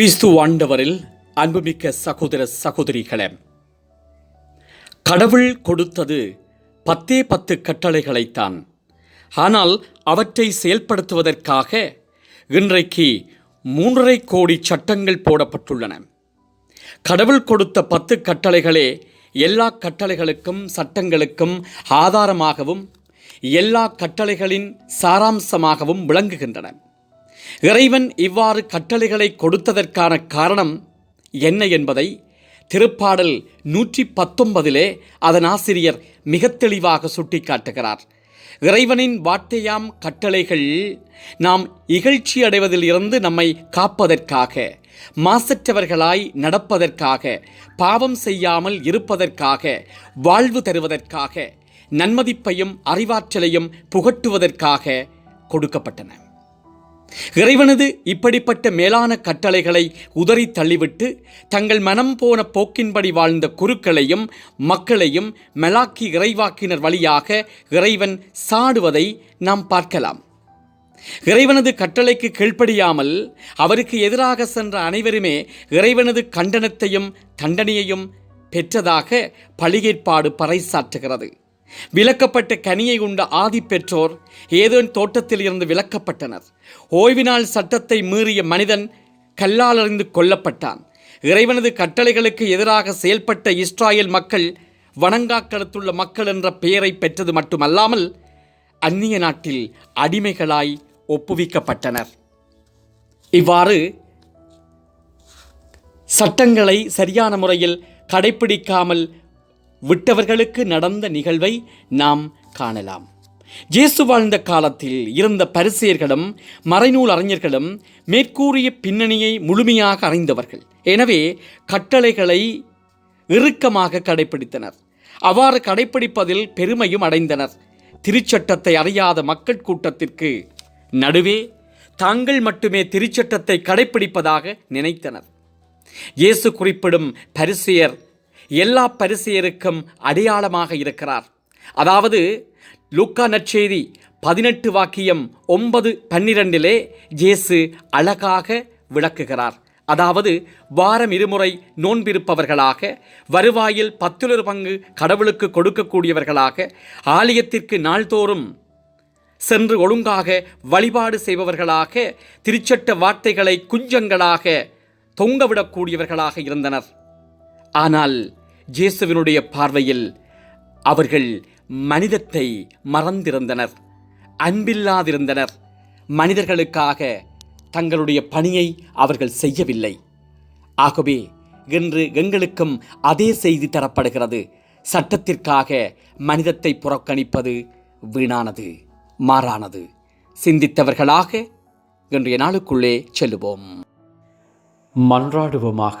கிறிஸ்து ஆண்டவரில் அன்புமிக்க சகோதர சகோதரிகளே கடவுள் கொடுத்தது பத்தே பத்து கட்டளைகளைத்தான். ஆனால் அவற்றை செயல்படுத்துவதற்காக இன்றைக்கு மூன்றரை கோடி சட்டங்கள் போடப்பட்டுள்ளன. கடவுள் கொடுத்த பத்து கட்டளைகளே எல்லா கட்டளைகளுக்கும் சட்டங்களுக்கும் ஆதாரமாகவும் எல்லா கட்டளைகளின் சாராம்சமாகவும் விளங்குகின்றன. இறைவன் இவ்வாறு கட்டளைகளை கொடுத்ததற்கான காரணம் என்ன என்பதை திருப்பாடல் நூற்றி பத்தொன்பதிலே அதன் ஆசிரியர் மிக தெளிவாக சுட்டிக்காட்டுகிறார். இறைவனின் வார்த்தையாம் கட்டளைகள் நாம் இகழ்ச்சி அடைவதில் இருந்து நம்மை காப்பதற்காக மாசற்றவர்களாய் நடப்பதற்காக பாவம் செய்யாமல் இருப்பதற்காக வாழ்வு தருவதற்காக நன்மதிப்பையும் அறிவாற்றலையும் புகட்டுவதற்காக கொடுக்கப்பட்டன. இறைவனது இப்படிப்பட்ட மேலான கட்டளைகளை உதறி தள்ளிவிட்டு தங்கள் மனம் போன போக்கின்படி வாழ்ந்த குருக்களையும் மக்களையும் மெலாக்கி இறைவாக்கினர் வழியாக இறைவன் சாடுவதை நாம் பார்க்கலாம். இறைவனது கட்டளைக்கு கீழ்ப்படியாமல் அவருக்கு எதிராக சென்ற அனைவருமே இறைவனது கண்டனத்தையும் தண்டனையையும் பெற்றதாக பழிகேற்பாடு பறைசாற்றுகிறது. விலக்கப்பட்ட கனியை உண்ட ஆதி பெற்றோர் ஏதோ தோட்டத்தில் இருந்து விலக்கப்பட்டனர். ஓய்வினால் சட்டத்தை மீறிய மனிதன் கல்லாலறிந்து கொல்லப்பட்டான். இறைவனது கட்டளைகளுக்கு எதிராக செயல்பட்ட இஸ்ராயல் மக்கள் வணங்காக்களத்துள்ள மக்கள் என்ற பெயரை பெற்றது மட்டுமல்லாமல் அந்நிய நாட்டில் அடிமைகளாய் ஒப்புவிக்கப்பட்டனர். இவ்வாறு சட்டங்களை சரியான முறையில் கடைபிடிக்காமல் விட்டவர்களுக்கு நடந்த நிகழ்வை நாம் காணலாம். இயேசு வாழ்ந்த காலத்தில் இருந்த பரிசெயர்களும் மறைநூல் அறிஞர்களும் மேற்கூறிய பின்னணியை முழுமையாக அறிந்தவர்கள். எனவே கட்டளைகளை இறுக்கமாக கடைப்பிடித்தனர். அவ்வாறு கடைப்பிடிப்பதில் பெருமையும் அடைந்தனர். திருச்சட்டத்தை அறியாத மக்கள் கூட்டத்திற்கு நடுவே தாங்கள் மட்டுமே திருச்சட்டத்தை கடைப்பிடிப்பதாக நினைத்தனர். இயேசு குறிப்பிடும் பரிசெயர் எல்லா பரிசெயருக்கும் அடையாளமாக இருக்கிறார். அதாவது லூக்கா நற்செய்தி பதினெட்டு வாக்கியம் ஒன்பது பன்னிரண்டிலே இயேசு அழகாக விளக்குகிறார். அதாவது வாரம் இருமுறை நோன்பிருப்பவர்களாக வருவாயில் பத்திலொரு பங்கு கடவுளுக்கு கொடுக்கக்கூடியவர்களாக ஆலயத்திற்கு நாள்தோறும் சென்று ஒழுங்காக வழிபாடு செய்பவர்களாக திருச்சட்ட வார்த்தைகளை குஞ்சங்களாக தொங்கவிடக்கூடியவர்களாக இருந்தனர். ஆனால் இயேசுவினுடைய பார்வையில் அவர்கள் மனிதத்தை மறந்திருந்தனர் அன்பில்லாதிருந்தனர். மனிதர்களுக்காக தங்களுடைய பணியை அவர்கள் செய்யவில்லை. ஆகவே இன்று எங்களுக்கும் அதே செய்தி தரப்படுகிறது. சட்டத்திற்காக மனிதத்தை புறக்கணிப்பது வீணானது மாறானது. சிந்தித்தவர்களாக இன்றைய நாளுக்குள்ளே செல்லுவோம். மன்றாடுவோமாக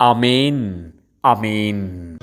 Amen. Amen.